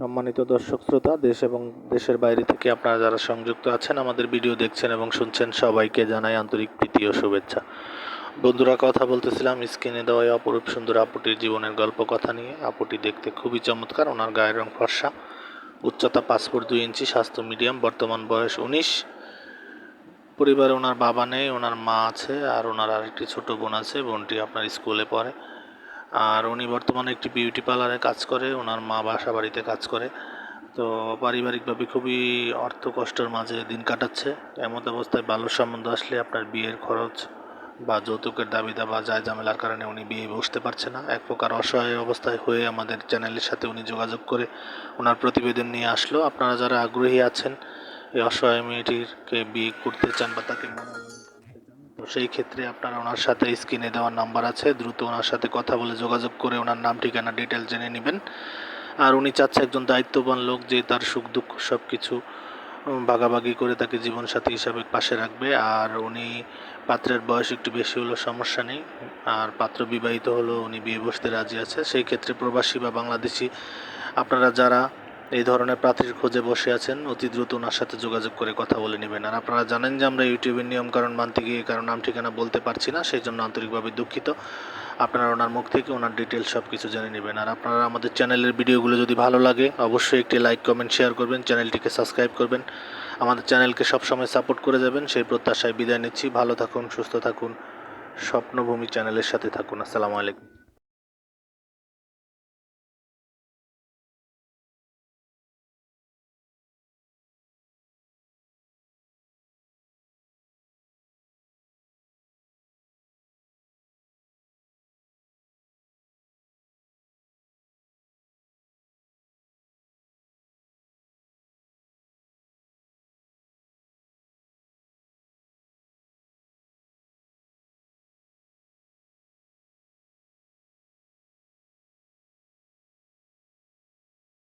সম্মানিত দর্শক শ্রোতা, দেশ এবং দেশের বাইরে থেকে আপনারা যারা সংযুক্ত আছেন, আমাদের ভিডিও দেখছেন এবং শুনছেন, সবাইকে জানাই আন্তরিক প্রীতি ও শুভেচ্ছা। বন্ধুরা, কথা বলতেছিলাম, স্ক্রিনে দেওয়া অপরূপ সুন্দর আপুটির জীবনের গল্প কথা নিয়ে। আপুটি দেখতে খুবই চমৎকার, ওনার গায়ের রং ফর্সা, উচ্চতা পাসপোর্ট দুই ইঞ্চি, স্বাস্থ্য মিডিয়াম, বর্তমান বয়স উনিশ। পরিবারে ওনার বাবা নেই, ওনার মা আছে, আর ওনার আরেকটি ছোট বোন আছে, বোনটি আপনার স্কুলে পড়ে। আর উনি বর্তমানে একটি বিউটি পার্লারে কাজ করে ওনার মা বাসা বাড়িতে কাজ করে। তো পারিবারিকভাবে খুবই অর্থ কষ্টের মাঝে দিন কাটাচ্ছে। এমত অবস্থায় ভালো সম্বন্ধ আসলে আপনার বিয়ের খরচ বা যৌতুকের দাবিদা বা যায় ঝামেলার কারণে উনি বিয়ে বসতে পারছে না। এক প্রকার অসহায় অবস্থায় হয়ে আমাদের চ্যানেলের সাথে উনি যোগাযোগ করে ওনার প্রতিবেদন নিয়ে আসলো। আপনারা যারা আগ্রহী আছেন, এই অসহায় মেয়েটিকে বিয়ে করতে চান বা তাকে মনোনয়ন সেই ক্ষেত্রে আপনারা ওনার সাথে স্ক্রিনে দেওয়ার নাম্বার আছে। দ্রুত ওনার সাথে কথা বলে যোগাযোগ করে ওনার নাম, ঠিকানা ডিটেল জেনে নেবেন। আর উনি চাচ্ছে একজন দায়িত্ববান লোক যে তার সুখ, দুঃখ সব কিছু ভাগাভাগি করে তাকে জীবনসাথী হিসাবে পাশে রাখবে। আর উনি পাত্রের বয়স একটু বেশি হলো সমস্যা নেই। আর পাত্র বিবাহিত হলো উনি বিয়ে বসতে রাজি আছে। সেই ক্ষেত্রে প্রবাসী বা বাংলাদেশি আপনারা যারা এই ধরনের প্রার্থীর খোঁজে বসে আছেন, অতি দ্রুত ওনার সাথে যোগাযোগ করে কথা বলে নেবেন। আর আপনারা জানেন যে আমরা ইউটিউবের নিয়ম কারণ মানতে গিয়ে কারণ নাম, ঠিকানা বলতে পারছি না সেই জন্য আন্তরিকভাবে দুঃখিত। আপনারা ওনার মুখ থেকে ওনার ডিটেলস সব কিছু জেনে নেবেন। আর আপনারা আমাদের চ্যানেলের ভিডিওগুলো যদি ভালো লাগে, অবশ্যই একটি লাইক, কমেন্ট, শেয়ার করবেন, চ্যানেলটিকে সাবস্ক্রাইব করবেন। আমাদের চ্যানেলকে সবসময় সাপোর্ট করে যাবেন। সেই প্রত্যাশায় বিদায় নিচ্ছি। ভালো থাকুন, সুস্থ থাকুন। স্বপ্নভূমি চ্যানেলের সাথে থাকুন। আসসালামু আলাইকুম।